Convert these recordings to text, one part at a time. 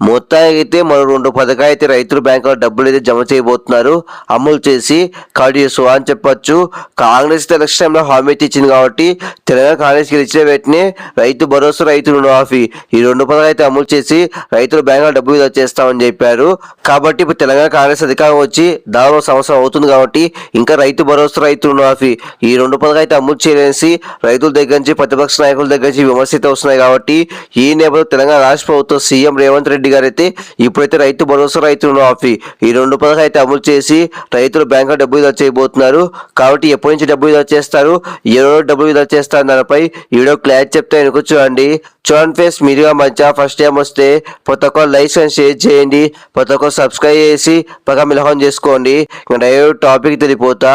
మొత్తానికి అయితే మరో రెండు పథకాలు అయితే రైతుల బ్యాంకులో డబ్బులు అయితే జమ చేయబోతున్నారు అమలు చేసి కాబట్టి ఈ అని చెప్పొచ్చు. కాంగ్రెస్ ఎలక్షన్ టైంలో హామీ అయితే ఇచ్చింది కాబట్టి తెలంగాణ కాంగ్రెస్ గెలిచిన వెంటనే రైతు భరోసా రైతు రుణమాఫీ. ఈ రెండు పథకాలు అయితే అమలు చేసి రైతుల బ్యాంకులో డబ్బులు విడుదల చేస్తామని చెప్పారు. కాబట్టి ఇప్పుడు తెలంగాణ కాంగ్రెస్ అధికారం వచ్చి దాదాపు సంవత్సరం అవుతుంది కాబట్టి ఇంకా రైతు భరోసా రైతు రుణమాఫీ. ఈ రెండు పథకాలు అయితే అమలు చేయలేసి రైతుల దగ్గర నుంచి ప్రతిపక్ష నాయకుల దగ్గర నుంచి విమర్శిత వస్తున్నాయి కాబట్టి ఈ నేపథ్యంలో తెలంగాణ రాష్ట్ర ప్రభుత్వం సీఎం రేవంత్ రెడ్డి గారు అయితే ఇప్పుడైతే రైతు భరోసా రైతు రుణమాఫీ ఈ రెండు పథకాలు అయితే అమలు చేసి రైతులు బ్యాంకులో డబ్బు విడుదల చేయబోతున్నారు. కాబట్టి ఎప్పటి నుంచి డబ్బు విడుదల చేస్తారు? ఏ రోజు డబ్బు విడుదల చేస్తారు దానిపై వీడియో క్లారిటీ చెప్తే వెనుక చూడండి. చూడండి ఫేస్ మీరుగా మంచిగా ఫస్ట్ టైం వస్తే ప్రతి ఒక్క లైక్ అండ్ షేర్ చేయండి. ప్రతి ఒక్కరు సబ్స్క్రైబ్ చేసి పక్క మిలహం చేసుకోండి. ఇంకా డైరెక్ట్ టాపిక్ తెలిపోతా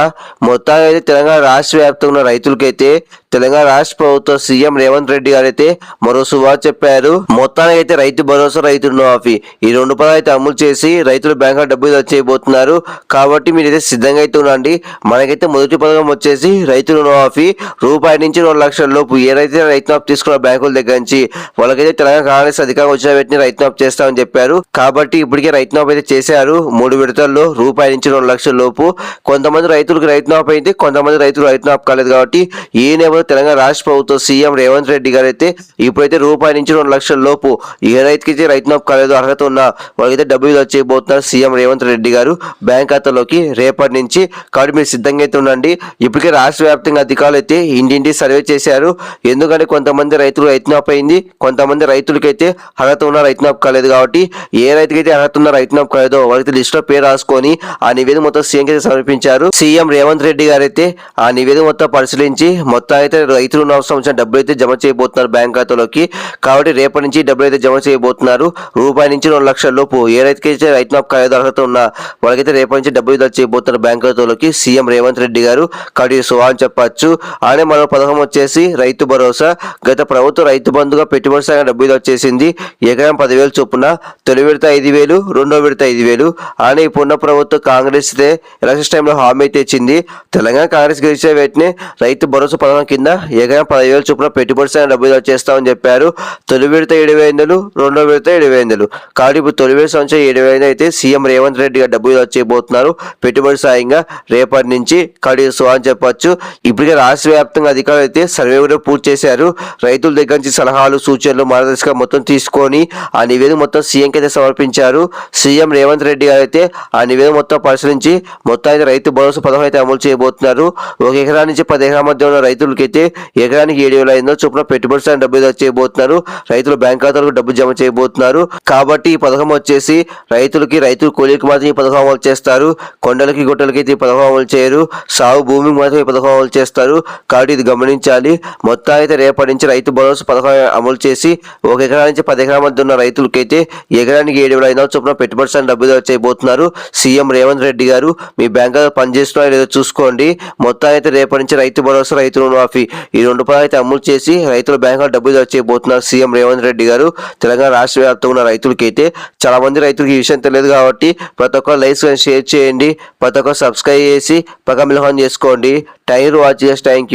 మొత్తానికి అయితే తెలంగాణ రాష్ట్ర వ్యాప్తంగా ఉన్న రైతులకైతే తెలంగాణ రాష్ట్ర ప్రభుత్వం సీఎం రేవంత్ రెడ్డి గారు అయితే మరో సువార్ చెప్పారు. మొత్తానికి అయితే రైతు భరోసా రైతు రుణమాఫీ ఈ రెండు పదాలు అయితే అమలు చేసి రైతులు బ్యాంకులో డబ్బులు చేయబోతున్నారు. కాబట్టి మీరైతే సిద్ధంగా అయితే ఉండండి. మనకైతే మొదటి పథకం వచ్చేసి రైతు రుణమాఫీ రూపాయి నుంచి రెండు లక్షల లోపు ఏదైతే రైతు మాఫ్ తీసుకున్న బ్యాంకుల దగ్గర నుంచి వాళ్ళకైతే తెలంగాణ కాంగ్రెస్ అధికారం వచ్చిన వెంటనే రైతు మాఫ్ చేస్తామని చెప్పారు. కాబట్టి ఇప్పటికే రైతు అయితే చేశారు. మూడు విడతల్లో రూపాయి నుంచి రెండు లక్షల లోపు. కొంతమంది రైతులకు రైతు మాఫ్ అయింది కొంతమంది రైతులు రైతు మాఫ్ కాలేదు కాబట్టి ఈ నేపథ్యంలో తెలంగాణ రాష్ట్ర ప్రభుత్వం సీఎం రేవంత్ రెడ్డి గారు అయితే ఇప్పుడైతే రూపాయి నుంచి రెండు లక్షల లోపు ఏ రైతుకి రైతు మాఫ్ కాలేదు అర్హత ఉన్న వాళ్ళకైతే డబ్బులు చేయబోతున్నారు సీఎం రేవంత్ రెడ్డి గారు. బ్యాంక్ ఖాతాలోకి రేపటి నుంచి కాబట్టి మీరు సిద్ధంగా అయితే ఉండండి. ఇప్పటికే రాష్ట్ర వ్యాప్తంగా అధికారులు అయితే ఇంటింటి సర్వే చేశారు. ఎందుకంటే కొంతమంది రైతులు రైతు అయింది. కొంతమంది రైతులకైతే అర్హత ఉన్న రైతు కాలేదు కాబట్టి ఏ రైతుకైతే అర్హత ఉన్న రైతు కాలేదో వాళ్ళకి లిస్ట్లో పేరు రాసుకొని ఆ నివేదిక మొత్తం సీఎం కి సమర్పించారు. సీఎం రేవంత్ రెడ్డి గారు అయితే ఆ నివేదిక మొత్తం పరిశీలించి మొత్తం అయితే రైతులు ఉన్న సంవత్సరం డబ్బులు అయితే జమ చేయబోతున్నారు బ్యాంక్ ఖాతాలోకి. కాబట్టి రేపటి నుంచి డబ్బులు అయితే జమ చేయబోతున్నారు. రూపాయి నుంచి రెండు లక్షల లోపు. ఏ రైతుకైతే రైతు మాఫ్ కాలేదు అర్హత ఉన్నా వాళ్ళకైతే రేపటి నుంచి డబ్బు విడుదల చేయబోతున్న బ్యాంకులతోలోకి సీఎం రేవంత్ రెడ్డి గారు కాబట్టి అని చెప్పచ్చు. అనే మరో పథకం వచ్చేసి రైతు భరోసా. గత ప్రభుత్వం రైతు బంధుగా పెట్టుబడి సాగా డబ్బు విడుదల చేసింది. ఎకరం పదివేలు చొప్పున. తొలి విడత ఐదు వేలు రెండో విడత ఐదు వేలు. అని ఇప్పుడున్న ప్రభుత్వం కాంగ్రెస్ తే ఎలక్షన్ టైంలో హామీ అయితే ఇచ్చింది తెలంగాణ కాంగ్రెస్ గెలిచే వెంటనే రైతు భరోసా పథకం కింద ఎకరం పదివేలు చొప్పున పెట్టుబడి సాగా డబ్బు విడుదల చేస్తామని చెప్పారు. తొలి విడత ఏడు వేలు రెండో విడత ఏడు వందలు కాబట్టి ఇప్పుడు తొలివే సంవత్సరం ఏడు వందలు అయితే సీఎం రేవంత్ రెడ్డి గారు చేయబోతున్నారు. పెట్టుబడి సాయంగా రేపటి నుంచి కడి సో అని చెప్పొచ్చు. ఇప్పటికే రాష్ట్ర వ్యాప్తంగా అధికారులు అయితే సర్వే కూడా పూర్తి చేశారు. రైతుల దగ్గర నుంచి సలహాలు సూచనలు మార్గదర్శకంగా మొత్తం తీసుకొని ఆ నివేదిక మొత్తం సీఎంకి అయితే సమర్పించారు. సీఎం రేవంత్ రెడ్డి గారు అయితే ఆ నివేదిక మొత్తం పరిశీలించి మొత్తం అయితే రైతు భరోసా పథకం అయితే అమలు చేయబోతున్నారు. ఒక ఎకరా నుంచి పది ఎకరాల మధ్య ఉన్న రైతులకైతే ఎకరానికి ఏడు వేల ఐదు వందల చొప్పున పెట్టుబడి సాయం డబ్బులు చేయబోతున్నారు. రైతులు బ్యాంక్ ఖాతాలకు డబ్బు జమ చేయబోతున్నారు. కాబట్టి ఈ పథకం వచ్చేసి రైతులకి రైతు కూలీకి మాత్రం ఈ పథకం అమలు చేస్తారు. కొండలకి గుట్టలకి అయితే ఈ పథకం అమలు చేయరు. సాగు భూమికి మాత్రం ఈ పథకం అమలు చేస్తారు. కాబట్టి ఇది గమనించాలి. మొత్తం అయితే రేపటి నుంచి రైతు భరోసా పథకం అమలు చేసి ఒక ఎకరా నుంచి పది ఎకరాల మధ్య ఉన్న రైతులకైతే ఎకరానికి ఏడు వేల ఐదు వందల చొప్పున పెట్టుబడి సాయం డబ్బు చేయబోతున్నారు. సీఎం రేవంత్ రెడ్డి గారు మీ బ్యాంక్ పనిచేస్తున్నారో లేదో చూసుకోండి. మొత్తం అయితే రేపటి నుంచి రైతు భరోసా రైతు రుణమాఫీ ఈ రెండు పదాలు అయితే అమలు చేసి రైతుల బ్యాంకులో డబ్బు చేయబోతున్నారు సీఎం రేవంత్ రెడ్డి గారు. తెలంగాణ రాష్ట్ర వ్యాప్తంగా రైతులకైతే చాలా మంది రైతులకి ఈ విషయం తెలియదు కాబట్టి ప్రతి ఒక్కరు లైక్స్ షేర్ చేయండి ప్రతి ఒక్కరు సబ్స్క్రైబ్ చేసి పక్క చేసుకోండి. టైర్ వాచ్ చేసి థ్యాంక్ యూ